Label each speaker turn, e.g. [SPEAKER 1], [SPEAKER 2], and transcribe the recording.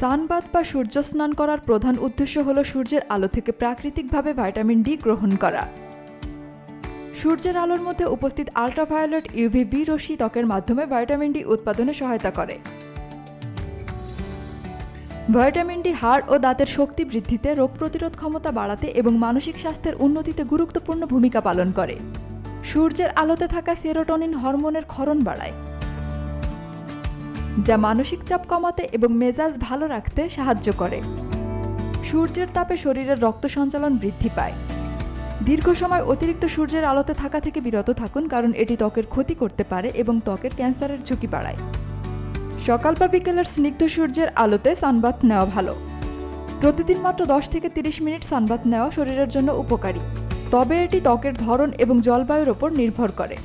[SPEAKER 1] সানবাত বা সূর্য স্নান করার প্রধান উদ্দেশ্য হল সূর্যের আলো থেকে প্রাকৃতিকভাবে ভাইটামিন ডি গ্রহণ করা। সূর্যের আলোর মধ্যে উপস্থিত আল্ট্রাভায়োলেট ইউভি বি রশ্মি ত্বকের মাধ্যমে ভাইটামিন ডি উৎপাদনে সহায়তা করে। ভাইটামিন ডি হাড় ও দাঁতের শক্তি বৃদ্ধিতে রোগ প্রতিরোধ ক্ষমতা বাড়াতে এবং মানসিক স্বাস্থ্যের উন্নতিতে গুরুত্বপূর্ণ ভূমিকা পালন করে। সূর্যের আলোতে থাকা সেরোটোনিন হরমোনের ক্ষরণ বাড়ায়। যা মানসিক চাপ কমাতে এবং মেজাজ ভালো রাখতে সাহায্য করে। সূর্যের তাপে শরীরের রক্ত সঞ্চালন বৃদ্ধি পায়। দীর্ঘ সময় অতিরিক্ত সূর্যের আলোতে থাকা থেকে বিরত থাকুন কারণ এটি ত্বকের ক্ষতি করতে পারে এবং ত্বকের ক্যান্সারের ঝুঁকি বাড়ায়। সকাল বা বিকেলের স্নিগ্ধ সূর্যের আলোতে সানবাথ নেওয়া ভালো। প্রতিদিন মাত্র দশ থেকে তিরিশ মিনিট সানবাথ নেওয়া শরীরের জন্য উপকারী। তবে এটি ত্বকের ধরন এবং জলবায়ুর ওপর নির্ভর করে।